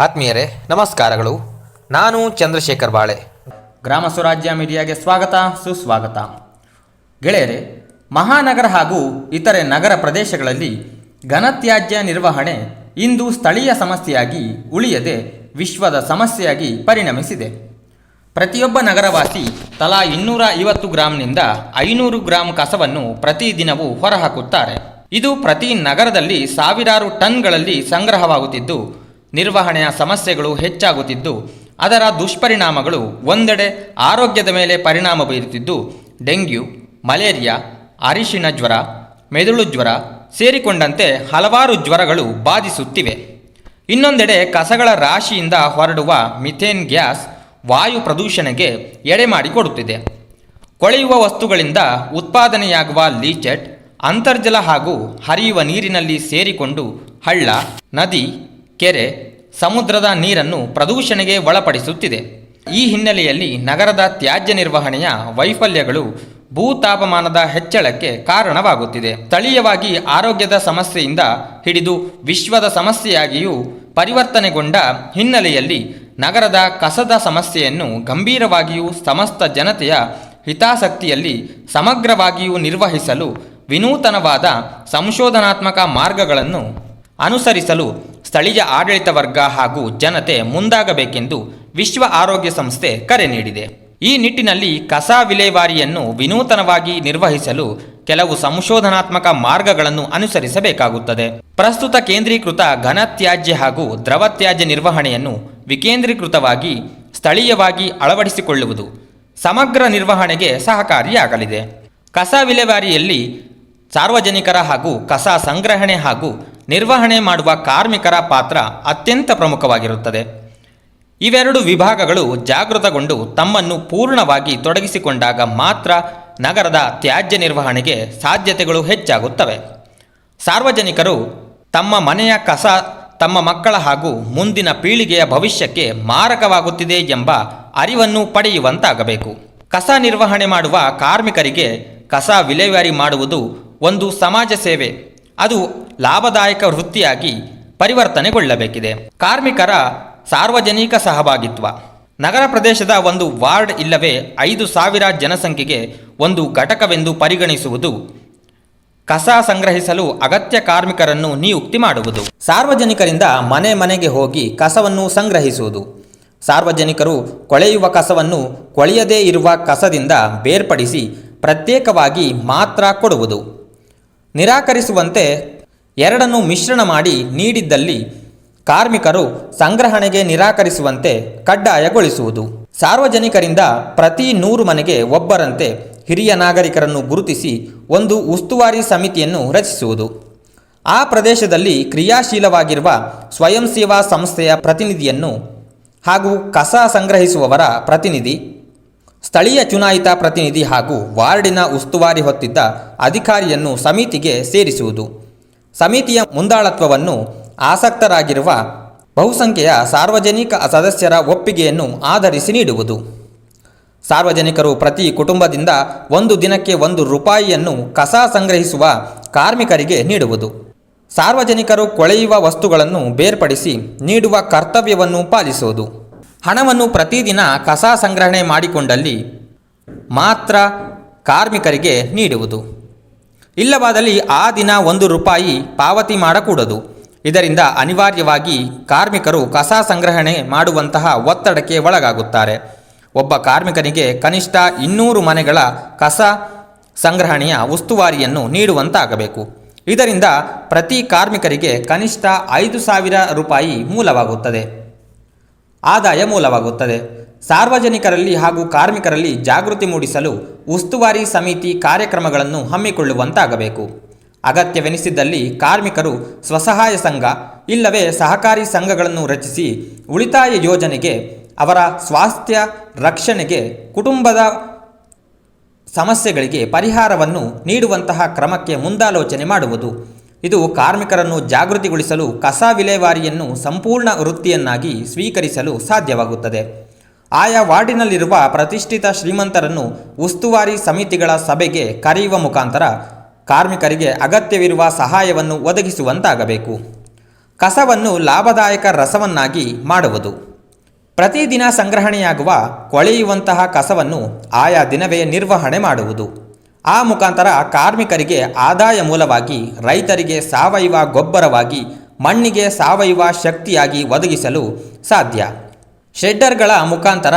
ಆತ್ಮೀಯರೇ, ನಮಸ್ಕಾರಗಳು. ನಾನು ಚಂದ್ರಶೇಖರ್ ಬಾಳೆ. ಗ್ರಾಮ ಸ್ವರಾಜ್ಯ ಮೀಡಿಯಾಗೆ ಸ್ವಾಗತ, ಸುಸ್ವಾಗತ. ಗೆಳೆಯರೆ, ಮಹಾನಗರ ಹಾಗೂ ಇತರೆ ನಗರ ಪ್ರದೇಶಗಳಲ್ಲಿ ಘನತ್ಯಾಜ್ಯ ನಿರ್ವಹಣೆ ಇಂದು ಸ್ಥಳೀಯ ಸಮಸ್ಯೆಯಾಗಿ ಉಳಿಯದೆ ವಿಶ್ವದ ಸಮಸ್ಯೆಯಾಗಿ ಪರಿಣಮಿಸಿದೆ. ಪ್ರತಿಯೊಬ್ಬ ನಗರವಾಸಿ ತಲಾ ಇನ್ನೂರ ಐವತ್ತು ಗ್ರಾಂನಿಂದ ಐನೂರು ಗ್ರಾಂ ಕಸವನ್ನು ಪ್ರತಿದಿನವೂ ಹೊರಹಾಕುತ್ತಾರೆ. ಇದು ಪ್ರತಿ ನಗರದಲ್ಲಿ ಸಾವಿರಾರು ಟನ್ಗಳಲ್ಲಿ ಸಂಗ್ರಹವಾಗುತ್ತಿದ್ದು ನಿರ್ವಹಣೆಯ ಸಮಸ್ಯೆಗಳು ಹೆಚ್ಚಾಗುತ್ತಿದ್ದು, ಅದರ ದುಷ್ಪರಿಣಾಮಗಳು ಒಂದೆಡೆ ಆರೋಗ್ಯದ ಮೇಲೆ ಪರಿಣಾಮ ಬೀರುತ್ತಿದ್ದು, ಡೆಂಗ್ಯೂ, ಮಲೇರಿಯಾ, ಅರಿಶಿನ ಜ್ವರ, ಮೆದುಳು ಜ್ವರ ಸೇರಿಕೊಂಡಂತೆ ಹಲವಾರು ಜ್ವರಗಳು ಬಾಧಿಸುತ್ತಿವೆ. ಇನ್ನೊಂದೆಡೆ ಕಸಗಳ ರಾಶಿಯಿಂದ ಹೊರಡುವ ಮಿಥೇನ್ ಗ್ಯಾಸ್ ವಾಯು ಪ್ರದೂಷಣೆಗೆ ಎಡೆ ಮಾಡಿಕೊಡುತ್ತಿದೆ. ಕೊಳೆಯುವ ವಸ್ತುಗಳಿಂದ ಉತ್ಪಾದನೆಯಾಗುವ ಲೀಚೆಟ್, ಅಂತರ್ಜಲ ಹಾಗೂ ಹರಿಯುವ ನೀರಿನಲ್ಲಿ ಸೇರಿಕೊಂಡು ಹಳ್ಳ, ನದಿ ಕೆರೆ ಸಮುದ್ರದ ನೀರನ್ನು ಪ್ರದೂಷಣೆಗೆ ಒಳಪಡಿಸುತ್ತಿದೆ. ಈ ಹಿನ್ನೆಲೆಯಲ್ಲಿ ನಗರದ ತ್ಯಾಜ್ಯ ನಿರ್ವಹಣೆಯ ವೈಫಲ್ಯಗಳು ಭೂತಾಪಮಾನದ ಹೆಚ್ಚಳಕ್ಕೆ ಕಾರಣವಾಗುತ್ತಿದೆ. ಸ್ಥಳೀಯವಾಗಿ ಆರೋಗ್ಯದ ಸಮಸ್ಯೆಯಿಂದ ಹಿಡಿದು ವಿಶ್ವದ ಸಮಸ್ಯೆಯಾಗಿಯೂ ಪರಿವರ್ತನೆಗೊಂಡ ಹಿನ್ನೆಲೆಯಲ್ಲಿ ನಗರದ ಕಸದ ಸಮಸ್ಯೆಯನ್ನು ಗಂಭೀರವಾಗಿಯೂ ಸಮಸ್ತ ಜನತೆಯ ಹಿತಾಸಕ್ತಿಯಲ್ಲಿ ಸಮಗ್ರವಾಗಿಯೂ ನಿರ್ವಹಿಸಲು ವಿನೂತನವಾದ ಸಂಶೋಧನಾತ್ಮಕ ಮಾರ್ಗಗಳನ್ನು ಅನುಸರಿಸಲು ಸ್ಥಳೀಯ ಆಡಳಿತ ವರ್ಗ ಹಾಗೂ ಜನತೆ ಮುಂದಾಗಬೇಕೆಂದು ವಿಶ್ವ ಆರೋಗ್ಯ ಸಂಸ್ಥೆ ಕರೆ ನೀಡಿದೆ. ಈ ನಿಟ್ಟಿನಲ್ಲಿ ಕಸ ವಿಲೇವಾರಿಯನ್ನು ವಿನೂತನವಾಗಿ ನಿರ್ವಹಿಸಲು ಕೆಲವು ಸಂಶೋಧನಾತ್ಮಕ ಮಾರ್ಗಗಳನ್ನು ಅನುಸರಿಸಬೇಕಾಗುತ್ತದೆ. ಪ್ರಸ್ತುತ ಕೇಂದ್ರೀಕೃತ ಘನತ್ಯಾಜ್ಯ ಹಾಗೂ ದ್ರವ ತ್ಯಾಜ್ಯ ನಿರ್ವಹಣೆಯನ್ನು ವಿಕೇಂದ್ರೀಕೃತವಾಗಿ ಸ್ಥಳೀಯವಾಗಿ ಅಳವಡಿಸಿಕೊಳ್ಳುವುದು ಸಮಗ್ರ ನಿರ್ವಹಣೆಗೆ ಸಹಕಾರಿಯಾಗಲಿದೆ. ಕಸ ವಿಲೇವಾರಿಯಲ್ಲಿ ಸಾರ್ವಜನಿಕರ ಹಾಗೂ ಕಸ ಸಂಗ್ರಹಣೆ ಹಾಗೂ ನಿರ್ವಹಣೆ ಮಾಡುವ ಕಾರ್ಮಿಕರ ಪಾತ್ರ ಅತ್ಯಂತ ಪ್ರಮುಖವಾಗಿರುತ್ತದೆ. ಇವೆರಡು ವಿಭಾಗಗಳು ಜಾಗೃತಗೊಂಡು ತಮ್ಮನ್ನು ಪೂರ್ಣವಾಗಿ ತೊಡಗಿಸಿಕೊಂಡಾಗ ಮಾತ್ರ ನಗರದ ತ್ಯಾಜ್ಯ ನಿರ್ವಹಣೆಗೆ ಸಾಧ್ಯತೆಗಳು ಹೆಚ್ಚಾಗುತ್ತವೆ. ಸಾರ್ವಜನಿಕರು ತಮ್ಮ ಮನೆಯ ಕಸ, ತಮ್ಮ ಮಕ್ಕಳ ಹಾಗೂ ಮುಂದಿನ ಪೀಳಿಗೆಯ ಭವಿಷ್ಯಕ್ಕೆ ಮಾರಕವಾಗುತ್ತಿದೆ ಎಂಬ ಅರಿವನ್ನು ಪಡೆಯುವಂತಾಗಬೇಕು. ಕಸ ನಿರ್ವಹಣೆ ಮಾಡುವ ಕಾರ್ಮಿಕರಿಗೆ ಕಸ ವಿಲೇವಾರಿ ಮಾಡುವುದು ಒಂದು ಸಮಾಜ ಸೇವೆ. ಅದು ಲಾಭದಾಯಕ ವೃತ್ತಿಯಾಗಿ ಪರಿವರ್ತನೆಗೊಳ್ಳಬೇಕಿದೆ. ಕಾರ್ಮಿಕರ ಸಾರ್ವಜನಿಕ ಸಹಭಾಗಿತ್ವ. ನಗರ ಪ್ರದೇಶದ ಒಂದು ವಾರ್ಡ್ ಇಲ್ಲವೇ ಐದು ಸಾವಿರ ಜನಸಂಖ್ಯೆಗೆ ಒಂದು ಘಟಕವೆಂದು ಪರಿಗಣಿಸುವುದು ಕಸ ಸಂಗ್ರಹಿಸಲು ಅಗತ್ಯ ಕಾರ್ಮಿಕರನ್ನು ನಿಯುಕ್ತಿ ಮಾಡುವುದು. ಸಾರ್ವಜನಿಕರಿಂದ ಮನೆ ಮನೆಗೆ ಹೋಗಿ ಕಸವನ್ನು ಸಂಗ್ರಹಿಸುವುದು. ಸಾರ್ವಜನಿಕರು ಕೊಳೆಯುವ ಕಸವನ್ನು ಕೊಳೆಯದೇ ಇರುವ ಕಸದಿಂದ ಬೇರ್ಪಡಿಸಿ ಪ್ರತ್ಯೇಕವಾಗಿ ಮಾತ್ರ ಕೊಡುವುದು. ನಿರಾಕರಿಸುವಂತೆ ಎರಡನ್ನು ಮಿಶ್ರಣ ಮಾಡಿ ನೀಡಿದ್ದಲ್ಲಿ ಕಾರ್ಮಿಕರು ಸಂಗ್ರಹಣೆಗೆ ನಿರಾಕರಿಸುವಂತೆ ಕಡ್ಡಾಯಗೊಳಿಸುವುದು. ಸಾರ್ವಜನಿಕರಿಂದ ಪ್ರತಿ ನೂರು ಮನೆಗೆ ಒಬ್ಬರಂತೆ ಹಿರಿಯ ನಾಗರಿಕರನ್ನು ಗುರುತಿಸಿ ಒಂದು ಉಸ್ತುವಾರಿ ಸಮಿತಿಯನ್ನು ರಚಿಸುವುದು. ಆ ಪ್ರದೇಶದಲ್ಲಿ ಕ್ರಿಯಾಶೀಲವಾಗಿರುವ ಸ್ವಯಂ ಸೇವಾ ಸಂಸ್ಥೆಯ ಪ್ರತಿನಿಧಿಯನ್ನು ಹಾಗೂ ಕಸ ಸಂಗ್ರಹಿಸುವವರ ಪ್ರತಿನಿಧಿ ಸ್ಥಳೀಯ ಚುನಾಯಿತ ಪ್ರತಿನಿಧಿ ಹಾಗೂ ವಾರ್ಡಿನ ಉಸ್ತುವಾರಿ ಹೊತ್ತಿದ್ದ ಅಧಿಕಾರಿಯನ್ನು ಸಮಿತಿಗೆ ಸೇರಿಸುವುದು. ಸಮಿತಿಯ ಮುಂದಾಳತ್ವವನ್ನು ಆಸಕ್ತರಾಗಿರುವ ಬಹುಸಂಖ್ಯೆಯ ಸಾರ್ವಜನಿಕ ಸದಸ್ಯರ ಒಪ್ಪಿಗೆಯನ್ನು ಆಧರಿಸಿ ನೀಡುವುದು. ಸಾರ್ವಜನಿಕರು ಪ್ರತಿ ಕುಟುಂಬದಿಂದ ಒಂದು ದಿನಕ್ಕೆ ಒಂದು ರೂಪಾಯಿಯನ್ನು ಕಸ ಸಂಗ್ರಹಿಸುವ ಕಾರ್ಮಿಕರಿಗೆ ನೀಡುವುದು. ಸಾರ್ವಜನಿಕರು ಕೊಳೆಯುವ ವಸ್ತುಗಳನ್ನು ಬೇರ್ಪಡಿಸಿ ನೀಡುವ ಕರ್ತವ್ಯವನ್ನು ಪಾಲಿಸುವುದು. ಹಣವನ್ನು ಪ್ರತಿದಿನ ಕಸ ಸಂಗ್ರಹಣೆ ಮಾಡಿಕೊಂಡಲ್ಲಿ ಮಾತ್ರ ಕಾರ್ಮಿಕರಿಗೆ ನೀಡುವುದು. ಇಲ್ಲವಾದಲ್ಲಿ ಆ ದಿನ ಒಂದು ರೂಪಾಯಿ ಪಾವತಿ ಮಾಡಕೂಡದು. ಇದರಿಂದ ಅನಿವಾರ್ಯವಾಗಿ ಕಾರ್ಮಿಕರು ಕಸ ಸಂಗ್ರಹಣೆ ಮಾಡುವಂತಹ ಒತ್ತಡಕ್ಕೆ ಒಳಗಾಗುತ್ತಾರೆ. ಒಬ್ಬ ಕಾರ್ಮಿಕನಿಗೆ ಕನಿಷ್ಠ ಇನ್ನೂರು ಮನೆಗಳ ಕಸ ಸಂಗ್ರಹಣೆಯ ಉಸ್ತುವಾರಿಯನ್ನು ನೀಡುವಂತಾಗಬೇಕು. ಇದರಿಂದ ಪ್ರತಿ ಕಾರ್ಮಿಕರಿಗೆ ಕನಿಷ್ಠ ಐದು ಸಾವಿರ ರೂಪಾಯಿ ಮೂಲವಾಗುತ್ತದೆ. ಆದಾಯ ಮೂಲವಾಗುತ್ತದೆ. ಸಾರ್ವಜನಿಕರಲ್ಲಿ ಹಾಗೂ ಕಾರ್ಮಿಕರಲ್ಲಿ ಜಾಗೃತಿ ಮೂಡಿಸಲು ಉಸ್ತುವಾರಿ ಸಮಿತಿ ಕಾರ್ಯಕ್ರಮಗಳನ್ನು ಹಮ್ಮಿಕೊಳ್ಳುವಂತಾಗಬೇಕು. ಅಗತ್ಯವೆನಿಸಿದ್ದಲ್ಲಿ ಕಾರ್ಮಿಕರು ಸ್ವಸಹಾಯ ಸಂಘ, ಇಲ್ಲವೇ ಸಹಕಾರಿ ಸಂಘಗಳನ್ನು ರಚಿಸಿ ಉಳಿತಾಯ ಯೋಜನೆಗೆ, ಅವರ ಸ್ವಾಸ್ಥ್ಯ ರಕ್ಷಣೆಗೆ, ಕುಟುಂಬದ ಸಮಸ್ಯೆಗಳಿಗೆ ಪರಿಹಾರವನ್ನು ನೀಡುವಂತಹ ಕ್ರಮಕ್ಕೆ ಮುಂದಾಲೋಚನೆ ಮಾಡುವುದು. ಇದು ಕಾರ್ಮಿಕರನ್ನು ಜಾಗೃತಿಗೊಳಿಸಲು ಕಸ ವಿಲೇವಾರಿಯನ್ನು ಸಂಪೂರ್ಣ ವೃತ್ತಿಯನ್ನಾಗಿ ಸ್ವೀಕರಿಸಲು ಸಾಧ್ಯವಾಗುತ್ತದೆ. ಆಯಾ ವಾರ್ಡಿನಲ್ಲಿರುವ ಪ್ರತಿಷ್ಠಿತ ಶ್ರೀಮಂತರನ್ನು ಉಸ್ತುವಾರಿ ಸಮಿತಿಗಳ ಸಭೆಗೆ ಕರೆಯುವ ಮುಖಾಂತರ ಕಾರ್ಮಿಕರಿಗೆ ಅಗತ್ಯವಿರುವ ಸಹಾಯವನ್ನು ಒದಗಿಸುವಂತಾಗಬೇಕು. ಕಸವನ್ನು ಲಾಭದಾಯಕ ರಸವನ್ನಾಗಿ ಮಾಡುವುದು. ಪ್ರತಿದಿನ ಸಂಗ್ರಹಣೆಯಾಗುವ ಕೊಳೆಯುವಂತಹ ಕಸವನ್ನು ಆಯಾ ದಿನವೇ ನಿರ್ವಹಣೆ ಮಾಡುವುದು. ಆ ಮುಖಾಂತರ ಕಾರ್ಮಿಕರಿಗೆ ಆದಾಯ ಮೂಲವಾಗಿ ರೈತರಿಗೆ ಸಾವಯವ ಗೊಬ್ಬರವಾಗಿ, ಮಣ್ಣಿಗೆ ಸಾವಯವ ಶಕ್ತಿಯಾಗಿ ಒದಗಿಸಲು ಸಾಧ್ಯ. ಶೆಡ್ಡರ್ಗಳ ಮುಖಾಂತರ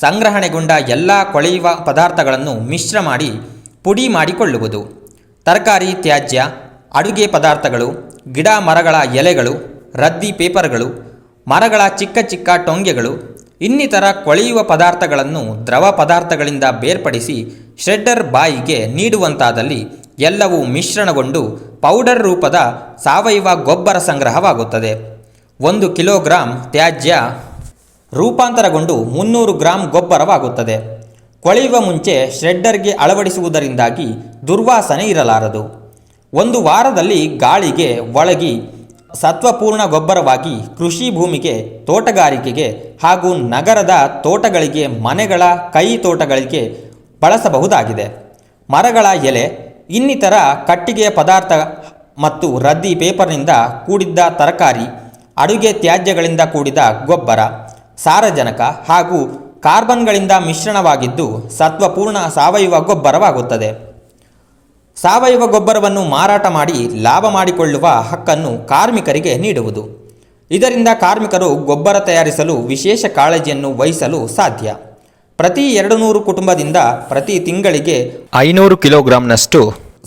ಸಂಗ್ರಹಣೆಗೊಂಡ ಎಲ್ಲ ಕೊಳೆಯುವ ಪದಾರ್ಥಗಳನ್ನು ಮಿಶ್ರ ಮಾಡಿ ಪುಡಿ ಮಾಡಿಕೊಳ್ಳುವುದು. ತರಕಾರಿ ತ್ಯಾಜ್ಯ, ಅಡುಗೆ ಪದಾರ್ಥಗಳು, ಗಿಡ ಮರಗಳ ಎಲೆಗಳು, ರದ್ದಿ ಪೇಪರ್ಗಳು, ಮರಗಳ ಚಿಕ್ಕ ಚಿಕ್ಕ ಟೊಂಗೆಗಳು ಇನ್ನಿತರ ಕೊಳೆಯುವ ಪದಾರ್ಥಗಳನ್ನು ದ್ರವ ಪದಾರ್ಥಗಳಿಂದ ಬೇರ್ಪಡಿಸಿ ಶ್ರೆಡ್ಡರ್ ಬಾಯಿಗೆ ನೀಡುವಂತಾದಲ್ಲಿ ಎಲ್ಲವೂ ಮಿಶ್ರಣಗೊಂಡು ಪೌಡರ್ ರೂಪದ ಸಾವಯವ ಗೊಬ್ಬರ ಸಂಗ್ರಹವಾಗುತ್ತದೆ. ಒಂದು ಕಿಲೋಗ್ರಾಂ ತ್ಯಾಜ್ಯ ರೂಪಾಂತರಗೊಂಡು ಮುನ್ನೂರು ಗ್ರಾಂ ಗೊಬ್ಬರವಾಗುತ್ತದೆ. ಕೊಳೆಯುವ ಮುಂಚೆ ಶ್ರೆಡ್ಡರ್ಗೆ ಅಳವಡಿಸುವುದರಿಂದಾಗಿ ದುರ್ವಾಸನೆ ಇರಲಾರದು. ಒಂದು ವಾರದಲ್ಲಿ ಗಾಳಿಗೆ ಒಳಗಿ ಸತ್ವಪೂರ್ಣ ಗೊಬ್ಬರವಾಗಿ ಕೃಷಿ ಭೂಮಿಗೆ, ತೋಟಗಾರಿಕೆಗೆ ಹಾಗೂ ನಗರದ ತೋಟಗಳಿಗೆ, ಮನೆಗಳ ಕೈ ತೋಟಗಳಿಗೆ ಬಳಸಬಹುದಾಗಿದೆ. ಮರಗಳ ಎಲೆ, ಇನ್ನಿತರ ಕಟ್ಟಿಗೆಯ ಪದಾರ್ಥ ಮತ್ತು ರದ್ದಿ ಪೇಪರ್ನಿಂದ ಕೂಡಿದ್ದ ತರಕಾರಿ, ಅಡುಗೆ ತ್ಯಾಜ್ಯಗಳಿಂದ ಕೂಡಿದ ಗೊಬ್ಬರ, ಸಾರಜನಕ ಹಾಗೂ ಕಾರ್ಬನ್ಗಳಿಂದ ಮಿಶ್ರಣವಾಗಿದ್ದು ಸತ್ವಪೂರ್ಣ ಸಾವಯವ ಗೊಬ್ಬರವಾಗುತ್ತದೆ. ಸಾವಯವ ಗೊಬ್ಬರವನ್ನು ಮಾರಾಟ ಮಾಡಿ ಲಾಭ ಮಾಡಿಕೊಳ್ಳುವ ಹಕ್ಕನ್ನು ಕಾರ್ಮಿಕರಿಗೆ ನೀಡುವುದು. ಇದರಿಂದ ಕಾರ್ಮಿಕರು ಗೊಬ್ಬರ ತಯಾರಿಸಲು ವಿಶೇಷ ಕಾಳಜಿಯನ್ನು ವಹಿಸಲು ಸಾಧ್ಯ. ಪ್ರತಿ ಎರಡು ನೂರು ಕುಟುಂಬದಿಂದ ಪ್ರತಿ ತಿಂಗಳಿಗೆ ಐನೂರು ಕಿಲೋಗ್ರಾಂನಷ್ಟು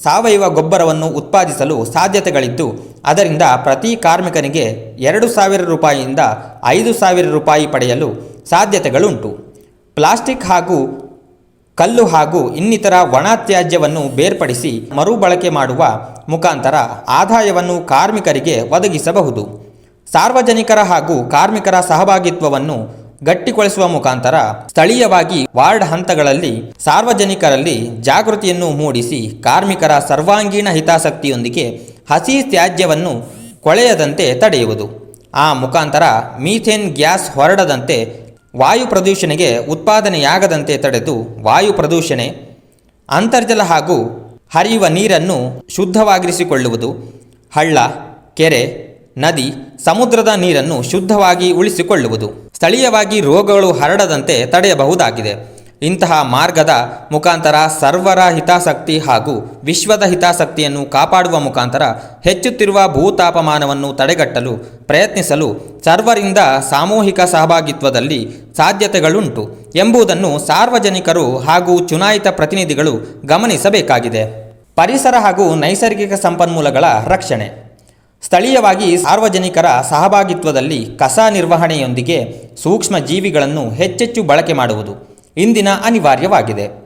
ಸಾವಯವ ಗೊಬ್ಬರವನ್ನು ಉತ್ಪಾದಿಸಲು ಸಾಧ್ಯತೆಗಳಿದ್ದು ಅದರಿಂದ ಪ್ರತಿ ಕಾರ್ಮಿಕನಿಗೆ ಎರಡು ಸಾವಿರ ರೂಪಾಯಿಯಿಂದ ಐದು ಸಾವಿರ ರೂಪಾಯಿ ಪಡೆಯಲು ಸಾಧ್ಯತೆಗಳುಂಟು. ಪ್ಲಾಸ್ಟಿಕ್ ಹಾಗೂ ಕಲ್ಲು ಹಾಗೂ ಇನ್ನಿತರ ಒಣ ತ್ಯಾಜ್ಯವನ್ನು ಬೇರ್ಪಡಿಸಿ ಮರುಬಳಕೆ ಮಾಡುವ ಮುಖಾಂತರ ಆದಾಯವನ್ನು ಕಾರ್ಮಿಕರಿಗೆ ಒದಗಿಸಬಹುದು. ಸಾರ್ವಜನಿಕರ ಹಾಗೂ ಕಾರ್ಮಿಕರ ಸಹಭಾಗಿತ್ವವನ್ನು ಗಟ್ಟಿಗೊಳಿಸುವ ಮುಖಾಂತರ ಸ್ಥಳೀಯವಾಗಿ ವಾರ್ಡ್ ಹಂತಗಳಲ್ಲಿ ಸಾರ್ವಜನಿಕರಲ್ಲಿ ಜಾಗೃತಿಯನ್ನು ಮೂಡಿಸಿ ಕಾರ್ಮಿಕರ ಸರ್ವಾಂಗೀಣ ಹಿತಾಸಕ್ತಿಯೊಂದಿಗೆ ಹಸಿ ತ್ಯಾಜ್ಯವನ್ನು ಕೊಳೆಯದಂತೆ ತಡೆಯುವುದು. ಆ ಮುಖಾಂತರ ಮೀಥೇನ್ ಗ್ಯಾಸ್ ಹೊರಡದಂತೆ ವಾಯು ಪ್ರದೂಷಣೆಗೆ ಉತ್ಪಾದನೆಯಾಗದಂತೆ ತಡೆದು ವಾಯು ಪ್ರದೂಷಣೆ, ಅಂತರ್ಜಲ ಹಾಗೂ ಹರಿಯುವ ನೀರನ್ನು ಶುದ್ಧವಾಗಿರಿಸಿಕೊಳ್ಳುವುದು, ಹಳ್ಳ, ಕೆರೆ, ನದಿ, ಸಮುದ್ರದ ನೀರನ್ನು ಶುದ್ಧವಾಗಿ ಉಳಿಸಿಕೊಳ್ಳುವುದು, ಸ್ಥಳೀಯವಾಗಿ ರೋಗಗಳು ಹರಡದಂತೆ ತಡೆಯಬಹುದಾಗಿದೆ. ಇಂತಹ ಮಾರ್ಗದ ಮುಖಾಂತರ ಸರ್ವರ ಹಿತಾಸಕ್ತಿ ಹಾಗೂ ವಿಶ್ವದ ಹಿತಾಸಕ್ತಿಯನ್ನು ಕಾಪಾಡುವ ಮುಖಾಂತರ ಹೆಚ್ಚುತ್ತಿರುವ ಭೂತಾಪಮಾನವನ್ನು ತಡೆಗಟ್ಟಲು, ಪ್ರಯತ್ನಿಸಲು ಸರ್ವರಿಂದ ಸಾಮೂಹಿಕ ಸಹಭಾಗಿತ್ವದಲ್ಲಿ ಸಾಧ್ಯತೆಗಳುಂಟು ಎಂಬುದನ್ನು ಸಾರ್ವಜನಿಕರು ಹಾಗೂ ಚುನಾಯಿತ ಪ್ರತಿನಿಧಿಗಳು ಗಮನಿಸಬೇಕಾಗಿದೆ. ಪರಿಸರ ಹಾಗೂ ನೈಸರ್ಗಿಕ ಸಂಪನ್ಮೂಲಗಳ ರಕ್ಷಣೆ. ಸ್ಥಳೀಯವಾಗಿ ಸಾರ್ವಜನಿಕರ ಸಹಭಾಗಿತ್ವದಲ್ಲಿ ಕಸ ನಿರ್ವಹಣೆಯೊಂದಿಗೆ ಸೂಕ್ಷ್ಮ ಜೀವಿಗಳನ್ನು ಹೆಚ್ಚೆಚ್ಚು ಬಳಕೆ ಮಾಡುವುದು. ಇಂದಿನ ಅನಿವಾರ್ಯವಾಗಿದೆ.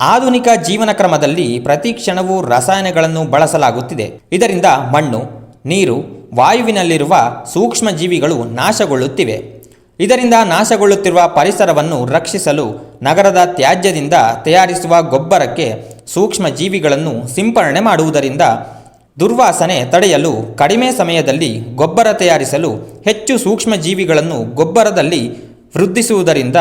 ಆಧುನಿಕ ಜೀವನ ಕ್ರಮದಲ್ಲಿ ಪ್ರತಿ ಕ್ಷಣವೂ ರಸಾಯನಗಳನ್ನು ಬಳಸಲಾಗುತ್ತಿದೆ. ಇದರಿಂದ ಮಣ್ಣು, ನೀರು, ವಾಯುವಿನಲ್ಲಿರುವ ಸೂಕ್ಷ್ಮ ಜೀವಿಗಳು ನಾಶಗೊಳ್ಳುತ್ತಿವೆ. ಇದರಿಂದ ನಾಶಗೊಳ್ಳುತ್ತಿರುವ ಪರಿಸರವನ್ನು ರಕ್ಷಿಸಲು ನಗರದ ತ್ಯಾಜ್ಯದಿಂದ ತಯಾರಿಸುವ ಗೊಬ್ಬರಕ್ಕೆ ಸೂಕ್ಷ್ಮ ಜೀವಿಗಳನ್ನು ಸಿಂಪರಣೆ ಮಾಡುವುದರಿಂದ ದುರ್ವಾಸನೆ ತಡೆಯಲು ಕಡಿಮೆ ಸಮಯದಲ್ಲಿ ಗೊಬ್ಬರ ತಯಾರಿಸಲು ಹೆಚ್ಚು ಸೂಕ್ಷ್ಮ ಜೀವಿಗಳನ್ನು ಗೊಬ್ಬರದಲ್ಲಿ ವೃದ್ಧಿಸುವುದರಿಂದ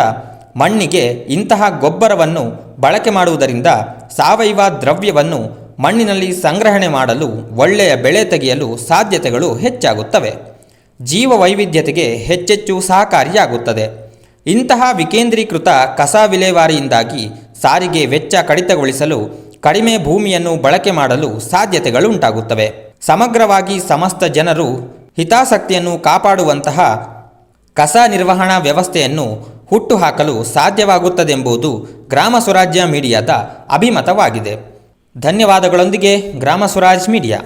ಮಣ್ಣಿಗೆ ಇಂತಹ ಗೊಬ್ಬರವನ್ನು ಬಳಕೆ ಮಾಡುವುದರಿಂದ ಸಾವಯವ ದ್ರವ್ಯವನ್ನು ಮಣ್ಣಿನಲ್ಲಿ ಸಂಗ್ರಹಣೆ ಮಾಡಲು ಒಳ್ಳೆಯ ಬೆಳೆ ತೆಗೆಯಲು ಸಾಧ್ಯತೆಗಳು ಹೆಚ್ಚಾಗುತ್ತವೆ. ಜೀವ ವೈವಿಧ್ಯತೆಗೆ ಹೆಚ್ಚೆಚ್ಚು ಸಹಕಾರಿಯಾಗುತ್ತದೆ. ಇಂತಹ ವಿಕೇಂದ್ರೀಕೃತ ಕಸ ವಿಲೇವಾರಿಯಿಂದಾಗಿ ಸಾರಿಗೆ ವೆಚ್ಚ ಕಡಿತಗೊಳಿಸಲು ಕಡಿಮೆ ಭೂಮಿಯನ್ನು ಬಳಕೆ ಮಾಡಲು ಸಾಧ್ಯತೆಗಳುಂಟಾಗುತ್ತವೆ. ಸಮಗ್ರವಾಗಿ ಸಮಸ್ತ ಜನರು ಹಿತಾಸಕ್ತಿಯನ್ನು ಕಾಪಾಡುವಂತಹ ಕಸ ನಿರ್ವಹಣಾ ವ್ಯವಸ್ಥೆಯನ್ನು ಹುಟ್ಟುಹಾಕಲು ಸಾಧ್ಯವಾಗುತ್ತದೆಂಬುದು ಗ್ರಾಮ ಸ್ವರಾಜ್ಯ ಮೀಡಿಯಾದ ಅಭಿಮತವಾಗಿದೆ. ಧನ್ಯವಾದಗಳೊಂದಿಗೆ ಗ್ರಾಮ ಸ್ವರಾಜ್ ಮೀಡಿಯಾ.